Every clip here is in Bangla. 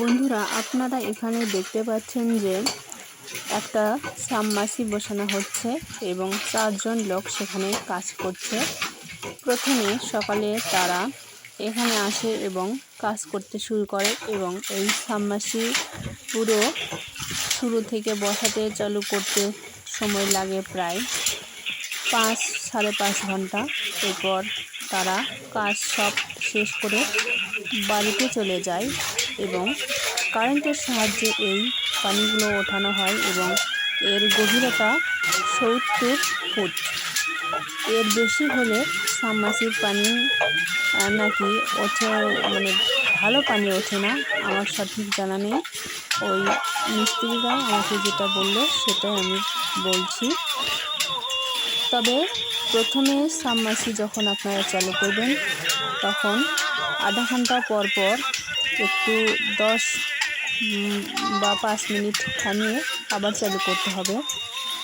বন্ধুরা, আপনারা এখানে দেখতে পাচ্ছেন যে একটা সাবমাসি বসানো হচ্ছে এবং চারজন লোক সেখানে কাজ করছে। প্রথমে সকালে তারা এখানে আসে এবং কাজ করতে শুরু করে এবং এই সাবমাসি পুরো শুরু থেকে বসাতে চালু করতে সময় লাগে প্রায় পাঁচ, সাড়ে পাঁচ ঘণ্টা। এরপর তারা কাজ সব শেষ করে বাড়িতে চলে যায়। এবং কারেন্টের সাহায্যে এই পানিগুলো ওঠানো হয় এবং এর গভীরতা সত্তর ফুট। এর বেশি হলে সাবমাসির পানি নাকি ওঠে মানে ভালো পানি ওঠে না, আমার সঠিক জানা নেই। ওই মিস্ত্রিরা আমাকে যেটা বলল সেটাই আমি বলছি। তবে প্রথমে সাবমাসি যখন আপনারা চালু করবেন, তখন আধা ঘণ্টা পর পর একটু দশ বা পাঁচ মিনিট থামিয়ে আবার চালু করতে হবে।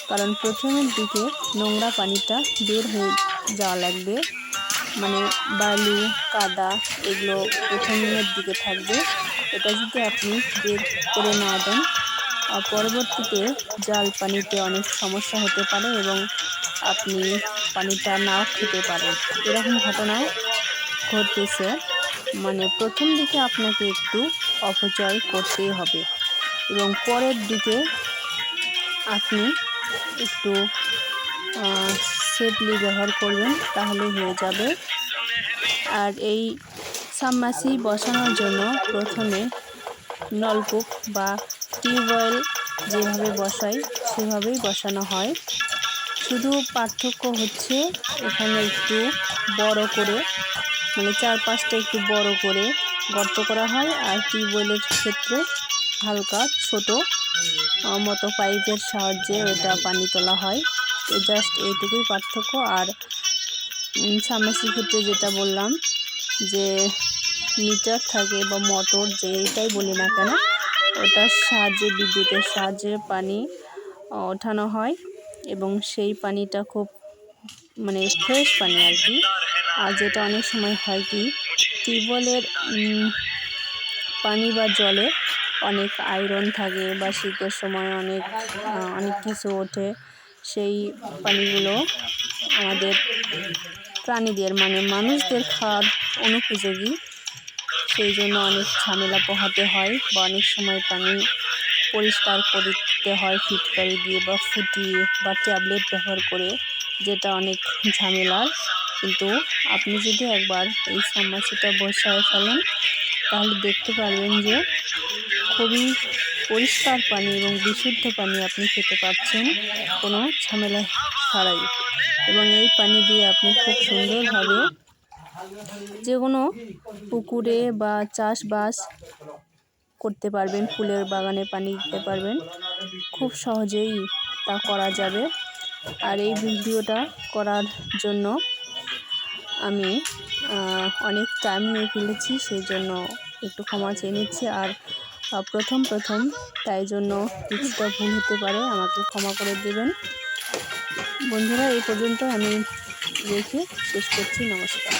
কারণ প্রথমের দিকে নোংরা পানিটা বের হয়ে যাওয়া লাগবে। মানে বালু, কাদা এগুলো প্রথমের দিকে থাকবে। এটা যদি আপনি বের করে না দেন পরবর্তীতে জাল পানিতে অনেক সমস্যা হতে পারে এবং আপনি পানিটা নাও খেতে পারেন। এরকম ঘটনাও ঘটতেছে। মানে প্রথম দিকে আপনাকে একটু অপচয় করতেই হবে এবং পরের দিকে আপনি একটু সেফলি ব্যবহার করবেন তাহলে হয়ে যাবে। আর এই সাবমাসি বসানোর জন্য প্রথমে নলকূপ বা টিউবওয়েল যেভাবে বসাই সেভাবেই বসানো হয়। শুধু পার্থক্য হচ্ছে এখানে একটু বড় করে মানে চার পাঁচটা একটু বড় করে গর্ত করা হয় আর টিউবওয়েলের ক্ষেত্রে হালকা ছোট মতো পাইপের সাহায্যে ওটা পানি তোলা হয়। জাস্ট এইটুকুই পার্থক্য। আর সামনাসির ক্ষেত্রে যেটা বললাম যে মিটার থাকে বা মোটর যেটাই বলি না কেন, ওটার সাহায্যে বিদ্যুতের সাহায্যে পানি ওঠানো হয় এবং সেই পানিটা খুব মানে ফ্রেশ পানি আর কি। আর যেটা অনেক সময় হয় কি, টিউবওয়েলের পানি বা জলে অনেক আয়রন থাকে বা শীতের সময় অনেক অনেক কিছু ওঠে, সেই পানিগুলো আমাদের প্রাণীদের মানে মানুষদের খাওয়ার অনুপযোগী। সেই জন্য অনেক ঝামেলা পোহাতে হয় বা অনেক সময় পানি পরিষ্কার করতে হয় ফিটকারি দিয়ে বা ফুটিয়ে বা ট্যাবলেট ব্যবহার করে, যেটা অনেক ঝামেলার। কিন্তু আপনি যদি একবার এই সাবমার্সিটা বসায় ফেলেন, তাহলে দেখতে পারবেন যে খুবই পরিষ্কার পানি এবং বিশুদ্ধ পানি আপনি খেতে পাচ্ছেন, কোনো ঝামেলা ছাড়াই। এবং এই পানি দিয়ে আপনি খুব সুন্দরভাবে যে কোনো পুকুরে বা চাষবাস করতে পারবেন, ফুলের বাগানে পানি দিতে পারবেন। খুব সহজেই তা করা যাবে। আর এই ভিডিওটা করার জন্য আমি অনেক টাইম নিয়ে ফেলেছি, সেই জন্য একটু ক্ষমা চেয়ে নিচ্ছি। আর প্রথম প্রথম, তাই জন্য কিছুটা ভুল হতে পারে, আমাকে ক্ষমা করে দেবেন। বন্ধুরা, এই পর্যন্ত আমি রেখে শেষ করছি। নমস্কার।